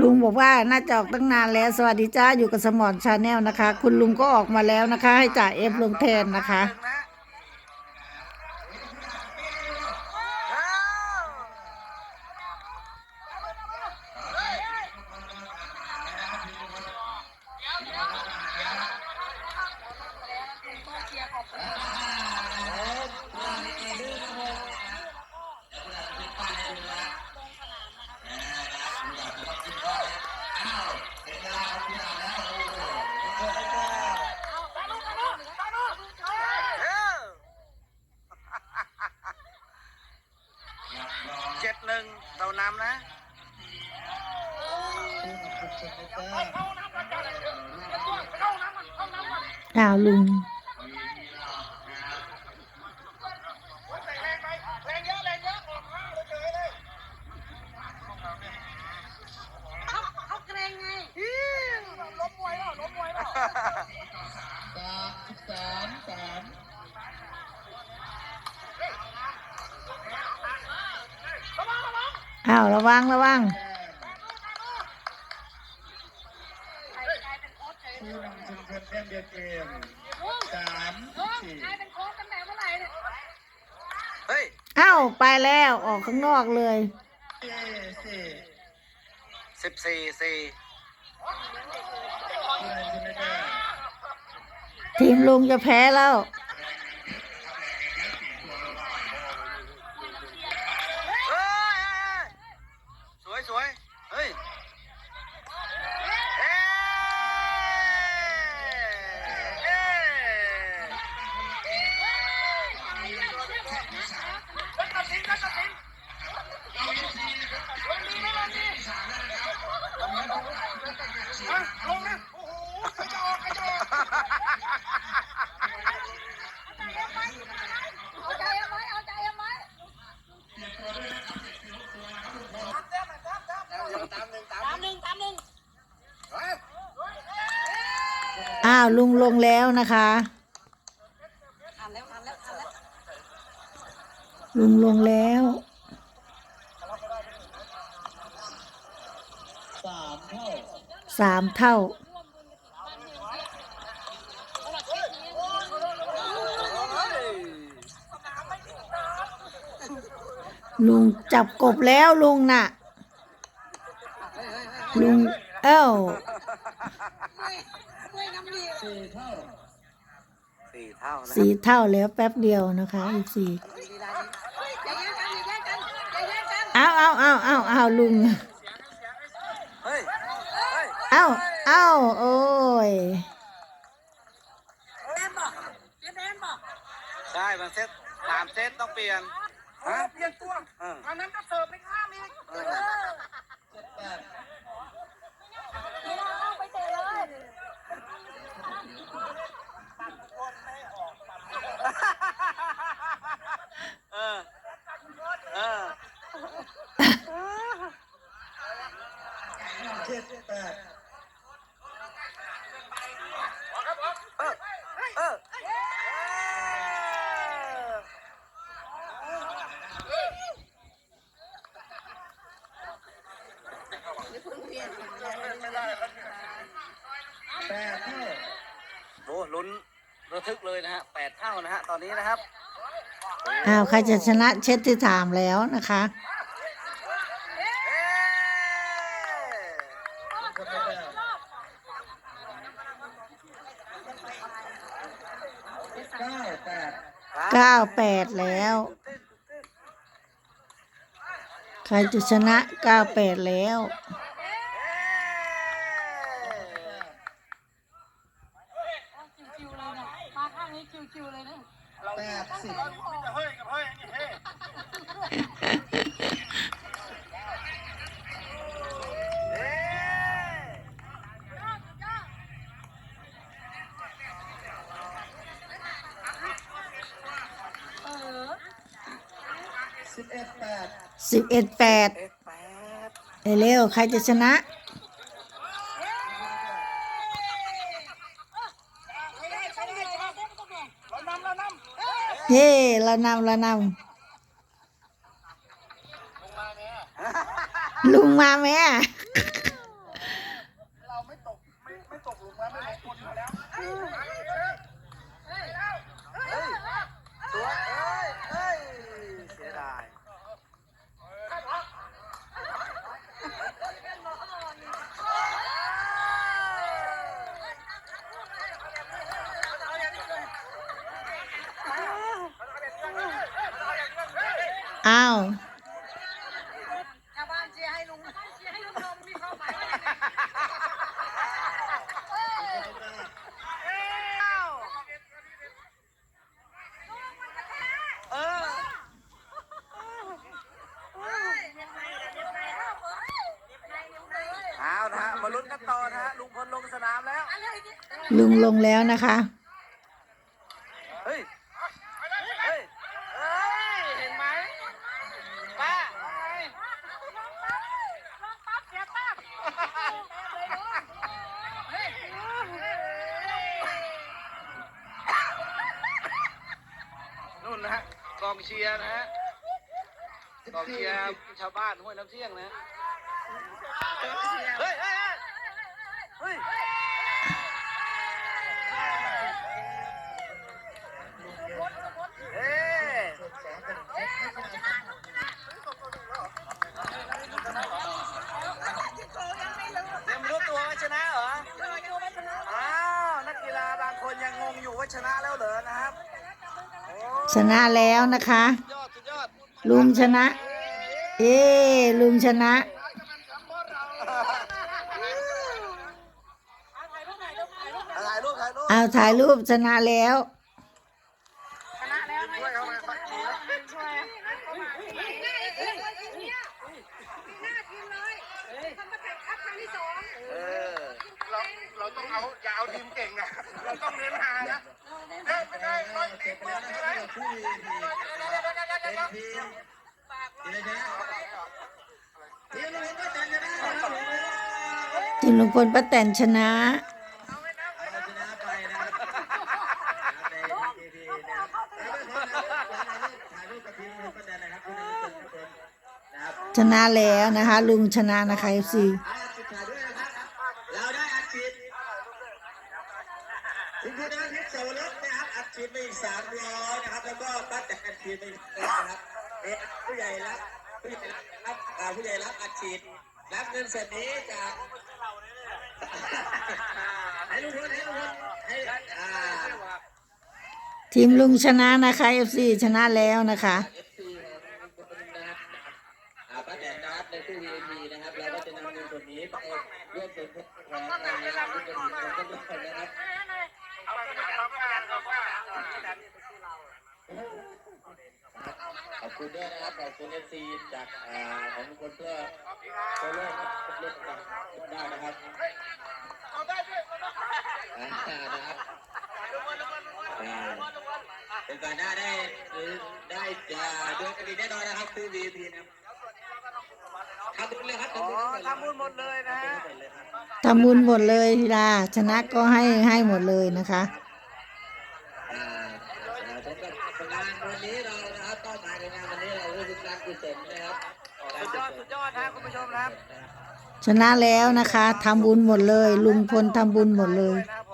ลุงบอกว่าน่าจะออกตั้งนานแล้ว สวัสดีจ้าอยู่กับสมอนชาแนลนะคะ คุณลุงก็ออกมาแล้วนะคะ ให้จ่าเอฟลงแทนนะคะามนะอ้าวลุง อ้าวระวังระวังกลายเป็นโค้ชตั้งแต่เมื่อไหร่เนี่ยเฮ้ยอ้าวไปแล้วออกข้างนอกเลยสิบสี่สี่ทีมลุงจะแพ้แล้ว เฮ้ยสวยสวยเฮ้ยเอ้ยเอ้ยตัดสินตัดสินลงนะโอ้โหใครจะออกใครจะออก เอาใจเอาไว้เอาใจเอาไว้ ตามหนึ่งตาม ตามหนึ่งตามหนึ่ง อ้าวลุงลงแล้วนะคะอ่านแล้วอ่านแล้วอ่านแล้วลุงลงแล้วสามเท่า ลุงจับกบแล้วลุงน่ะ ลุง เอ้า ช่วยน้ำดีสี่เท่านะสีเท่าแล้วแป๊บเดียวนะคะอีกสี่อย่าแย่งกันอย่าแย่งกันอย่าแย่งกันเอาเอาเอาเอาเอาลุงเฮ้ยเฮ้ยเอาเอาโอ้ยแดนบอกเจ๊แดนบอกใช่มันเซตสามเซตต้องเปลี่ยนฮะเปลี่ยนตัวอันนั้นก็เสิร์ฟไปข้ามอีกเออไม่น่าเอาไปเตะเลย เออ เออ เออ เออโอ้ลุ้นระทึกเลยนะฮะแปดเท่านะฮะตอนนี้นะครับ อ้าวใครจะชนะเช็ดที่ถามแล้วนะคะ เก้าแปดแล้ว ใครจะชนะเก้าแปดแล้ว สิบเอ็ดแปดเร็วใครจะชนะเย้เรานำเรานำลุงมาไหมเราไม่ตกไม่ตกลุงมาไม่ตกคนแล้ว อ้าวชาวบ้านเชียร์ให้ลุงเชียร์ให้ลุงลงมีเข้าไปเออเอานะฮะมาลุ้นกันต่อนะฮะลุงพลลงสนามแล้วลุงลงแล้วนะคะ เฮ้ย เฮ้ย เฮ้ย เห็นไหมป้าว่าไง ปั๊บเสียปั๊บ นะฮะกองเชียร์นะฮะกองเชียร์ชาวบ้านห้วยน้ำเที่ยงนะเฮ้ยเฮ้ยเฮ้ยเฮ้ยยังไม่รู้ตัวว่าชนะเหรอ อ้าว นักกีฬาบางคนยังงงอยู่ว่าชนะแล้วเหรอนะครับโอ้ ชนะแล้วนะคะสุดยอดสุดยอดลุงชนะ เอ้ลุงชนะถ่ายรูปถ่ายรูปเอาถ่ายรูปชนะแล้วชนะแล้วนะช่วยเขามาปักทีนะช่วยเออเรา เราต้องเอาอย่าเอาทีมเก่งนะเราต้องเน้นหานะเฮ้ยไม่ได้ไม่ติดมือเลยทีมลุงพลป้าแตนชนะชนะแล้วนะคะ ลุงชนะนะคะ FC เราได้อัดฉีดคุณครูนาทิพย์เสาวรส นะครับอัดฉีดไปอีกสามร้อยนะครับ แล้วก็ป้าแตนอัดฉีดไปอีกนะครับเอ๊ะผู้ใหญ่รับผู้ใหญ่รับอ่าผู้ใหญ่รับอัดฉีดรับเงินส่วนนี้จากให้ลุงพลให้ลุงพลให้อ่าทีมลุงชนะนะคะ FC ชนะแล้วนะคะอ่าป้าแตนนะครับในตู้ VIP นะครับเราก็จะนำเงินส่วนนี้ไปร่วมเป็นของงานนะครับร่วมเป็นของทุกคนนะครับขอบ คุณด้วยนะครับขอบคุณเอฟซีจากอ่าของทุกคนเพื่อโซโล่ครับเล่นกันได้นะครับอ่านะครับอ่าเป็นการหน้าได้หรือได้จะด้วยกันดีแน่นอนนะครับตู้ VIP นะครับทำบุญเลยครับอ๋อทำบุญหมดเลยนะฮะทำบุญหมดเลยทีลาชนะก็ให้ให้หมดเลยนะคะ อ่า สำหรับงานวันนี้เรานะครับเป้าหมายในงานวันนี้เราคือการกุศลนะครับสุดยอดสุดยอดนะคุณผู้ชมครับ ชนะแล้วนะคะทำบุญหมดเลย ลุงพลทำบุญหมดเลย ครับ